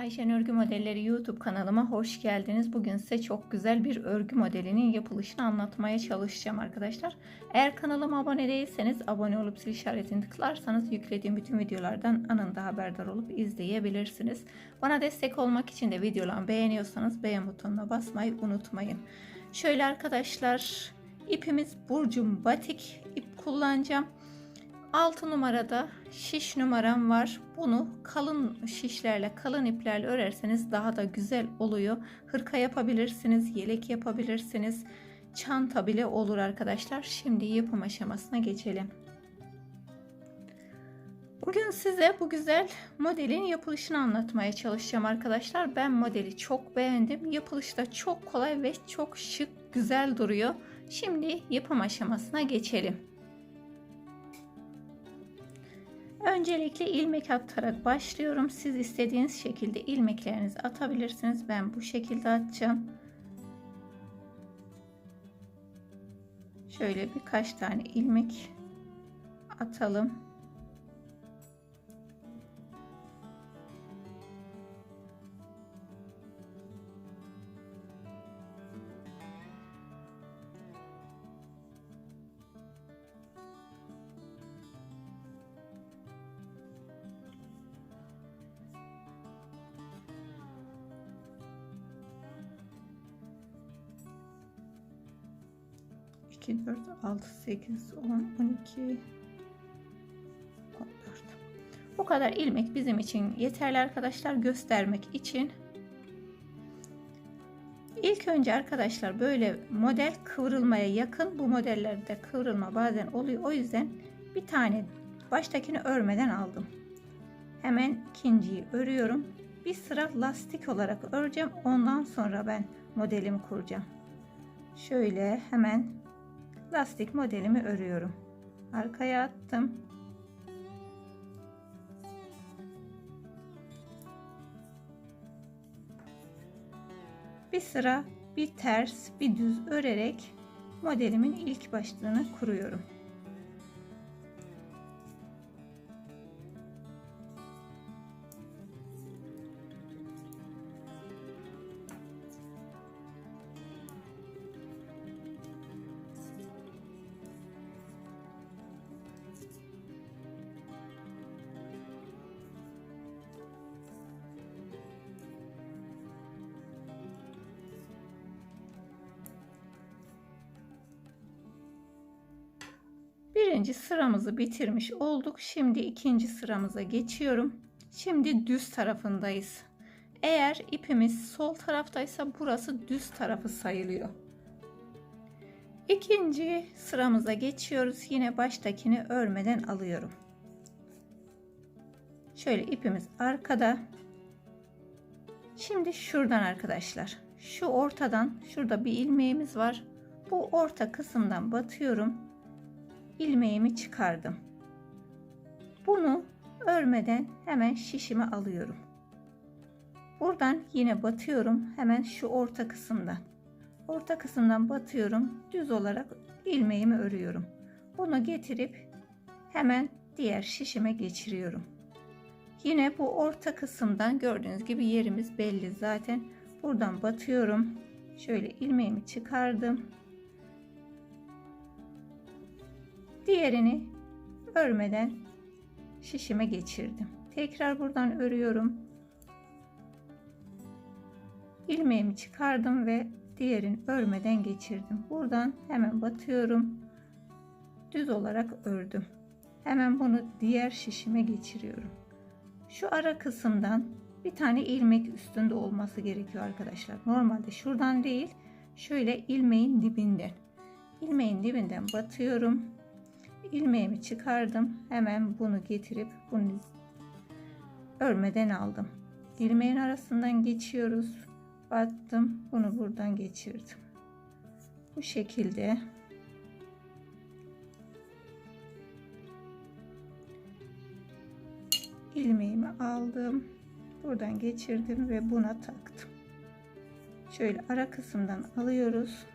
Ayşen Örgü Modelleri YouTube kanalıma hoş geldiniz. Bugün size çok güzel bir örgü modelinin yapılışını anlatmaya çalışacağım arkadaşlar. Eğer kanalıma abone değilseniz abone olup zil işaretini tıklarsanız yüklediğim bütün videolardan anında haberdar olup izleyebilirsiniz. Bana destek olmak için de videolarımı beğeniyorsanız beğen butonuna basmayı unutmayın. Şöyle arkadaşlar ipimiz Burcum Batik ip kullanacağım. 6 numarada şiş numaram var. Bunu kalın şişlerle, kalın iplerle örerseniz daha da güzel oluyor. Hırka yapabilirsiniz, yelek yapabilirsiniz. Çanta bile olur arkadaşlar. Şimdi yapım aşamasına geçelim. Bugün size bu güzel modelin yapılışını anlatmaya çalışacağım arkadaşlar. Ben modeli çok beğendim. Yapılışı da çok kolay ve çok şık, güzel duruyor. Şimdi yapım aşamasına geçelim. Öncelikle ilmek atarak başlıyorum. Siz istediğiniz şekilde ilmeklerinizi atabilirsiniz. Ben bu şekilde atacağım. Şöyle birkaç tane ilmek atalım. İki, dört, altı, sekiz, on, on iki, on dört. Bu kadar ilmek bizim için yeterli arkadaşlar göstermek için. İlk önce arkadaşlar böyle model kıvrılmaya yakın. Bu modellerde kıvrılma bazen oluyor. O yüzden bir tane baştakini örmeden aldım. Hemen ikinciyi örüyorum. Bir sıra lastik olarak öreceğim. Ondan sonra ben modelimi kuracağım. Şöyle hemen lastik modelimi örüyorum. Arkaya attım. Bir sıra bir ters bir düz örerek modelimin ilk başlığını kuruyorum. Birinci sıramızı bitirmiş olduk. Şimdi ikinci sıramıza geçiyorum. Şimdi düz tarafındayız. Eğer ipimiz sol taraftaysa burası düz tarafı sayılıyor. İkinci sıramıza geçiyoruz. Yine baştakini örmeden alıyorum. Şöyle ipimiz arkada. Şimdi şuradan arkadaşlar. Şu ortadan şurada bir ilmeğimiz var. Bu orta kısımdan batıyorum ilmeğimi çıkardım. Bunu örmeden hemen şişime alıyorum. Buradan yine batıyorum hemen şu orta kısımdan. Orta kısımdan batıyorum. Düz olarak ilmeğimi örüyorum. Bunu getirip hemen diğer şişime geçiriyorum. Yine bu orta kısımdan gördüğünüz gibi yerimiz belli zaten. Buradan batıyorum. Şöyle ilmeğimi çıkardım. Diğerini örmeden şişime geçirdim. Tekrar buradan örüyorum. ilmeğimi çıkardım ve diğerini örmeden geçirdim. Buradan hemen batıyorum. Düz olarak ördüm. Hemen bunu diğer şişime geçiriyorum. Şu ara kısımdan bir tane ilmek üstünde olması gerekiyor arkadaşlar. Normalde şuradan değil, şöyle ilmeğin dibinden. ilmeğin dibinden batıyorum ilmeğimi çıkardım. Hemen bunu getirip bunu örmeden aldım. İlmeğin arasından geçiyoruz. Battım. Bunu buradan geçirdim. Bu şekilde ilmeğimi aldım. Buradan geçirdim ve buna taktım. Şöyle ara kısımdan alıyoruz.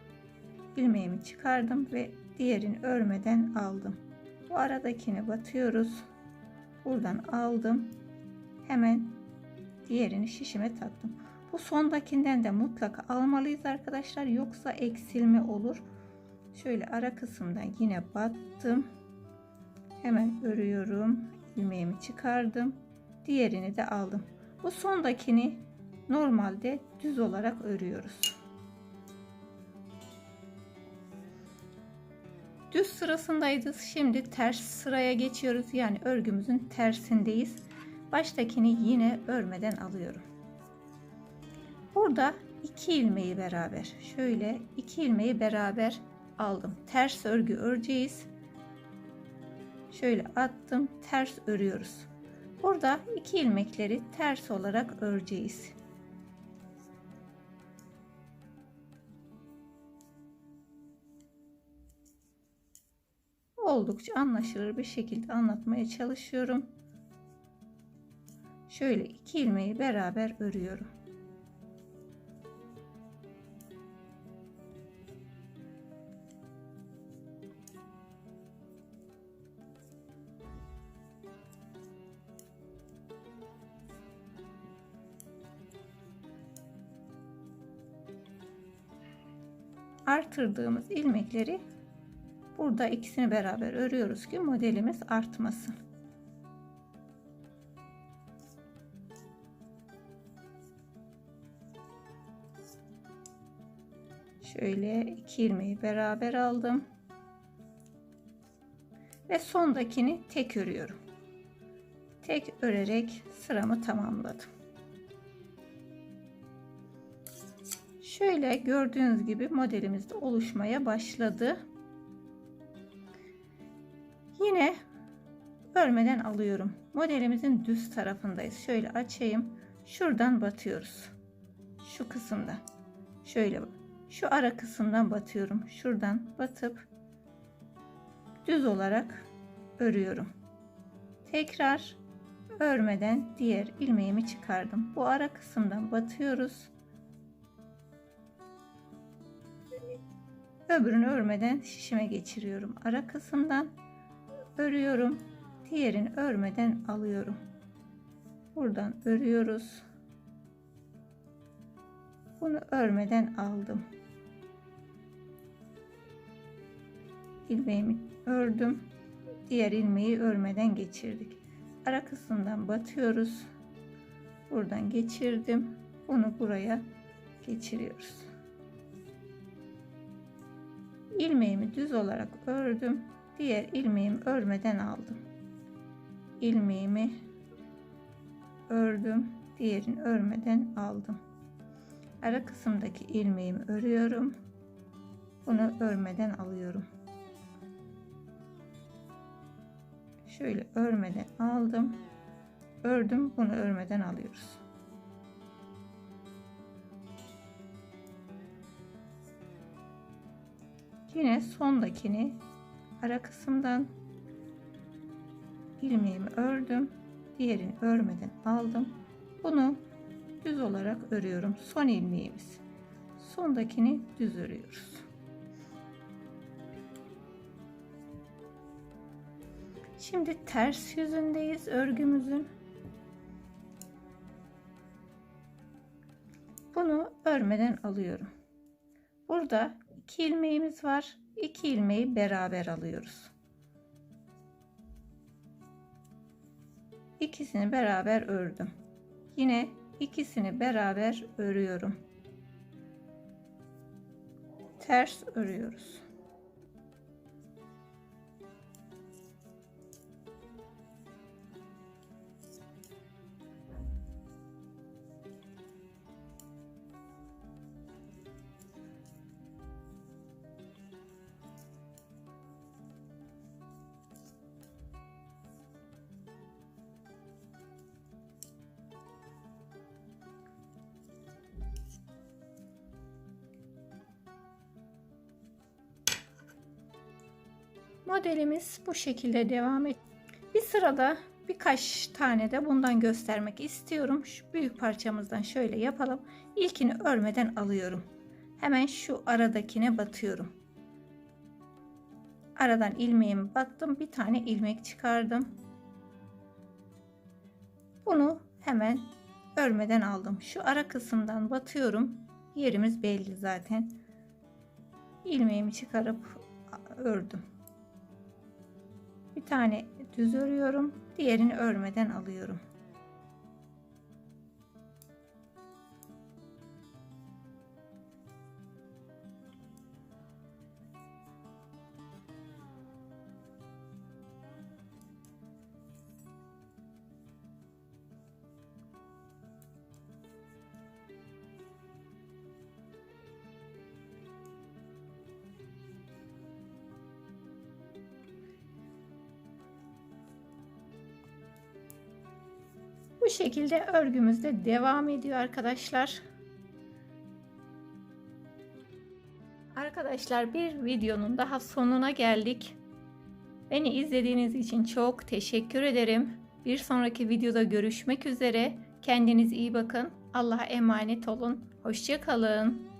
İlmeğimi çıkardım ve diğerini örmeden aldım. Bu aradakini batıyoruz. Buradan aldım. Hemen diğerini şişime taktım. Bu sondakinden de mutlaka almalıyız arkadaşlar yoksa eksilme olur. Şöyle ara kısımdan yine battım. Hemen örüyorum. ilmeğimi çıkardım. Diğerini de aldım. Bu sondakini normalde düz olarak örüyoruz. Düz sırasındayız. Şimdi ters sıraya geçiyoruz. Yani örgümüzün tersindeyiz. Baştakini yine örmeden alıyorum. Burada iki ilmeği beraber şöyle iki ilmeği beraber aldım. Ters örgü öreceğiz. Şöyle attım. Ters örüyoruz. Burada iki ilmekleri ters olarak öreceğiz. Oldukça anlaşılır bir şekilde anlatmaya çalışıyorum. Şöyle iki ilmeği beraber örüyorum. artırdığımız ilmekleri burada ikisini beraber örüyoruz ki modelimiz artmasın. Şöyle iki ilmeği beraber aldım. Ve sondakini tek örüyorum. Tek örerek sıramı tamamladım. Şöyle gördüğünüz gibi modelimiz de oluşmaya başladı. Yine örmeden alıyorum. Modelimizin düz tarafındayız. Şöyle açayım. Şuradan batıyoruz. Şu kısımda. Şöyle şu ara kısımdan batıyorum. Şuradan batıp düz olarak örüyorum. Tekrar örmeden diğer ilmeğimi çıkardım. Bu ara kısımdan batıyoruz. Öbürünü örmeden şişime geçiriyorum. Ara kısımdan örüyorum. Diğerini örmeden alıyorum. Buradan örüyoruz. Bunu örmeden aldım. ilmeğimi ördüm. Diğer ilmeği örmeden geçirdik. Ara kısımdan batıyoruz. Buradan geçirdim. Bunu buraya geçiriyoruz. ilmeğimi düz olarak ördüm. Diğer ilmeğimi örmeden aldım. ilmeğimi ördüm. Diğerini örmeden aldım. Ara kısımdaki ilmeğimi örüyorum. Bunu örmeden alıyorum. Şöyle örmeden aldım. Ördüm. Bunu örmeden alıyoruz. Yine sondakini ara kısımdan ilmeğimi ördüm. Diğerini örmeden aldım. Bunu düz olarak örüyorum. Son ilmeğimiz. Sondakini düz örüyoruz. Şimdi ters yüzündeyiz örgümüzün. Bunu örmeden alıyorum. Burada 2 ilmeğimiz var. 2 ilmeği beraber alıyoruz. İkisini beraber ördüm. Yine ikisini beraber örüyorum. Ters örüyoruz. Modelimiz bu şekilde devam et. Bir sırada birkaç tane de bundan göstermek istiyorum. Şu büyük parçamızdan şöyle yapalım. İlkini örmeden alıyorum. Hemen şu aradakine batıyorum. Aradan ilmeğimi battım. Bir tane ilmek çıkardım. Bunu hemen örmeden aldım. Şu ara kısımdan batıyorum. Yerimiz belli zaten. ilmeğimi çıkarıp ördüm. Bir tane düz örüyorum. Diğerini örmeden alıyorum. Şekilde örgümüz de devam ediyor arkadaşlar. Arkadaşlar bir videonun daha sonuna geldik. Beni izlediğiniz için çok teşekkür ederim. Bir sonraki videoda görüşmek üzere. Kendiniz iyi bakın. Allah'a emanet olun. Hoşçakalın.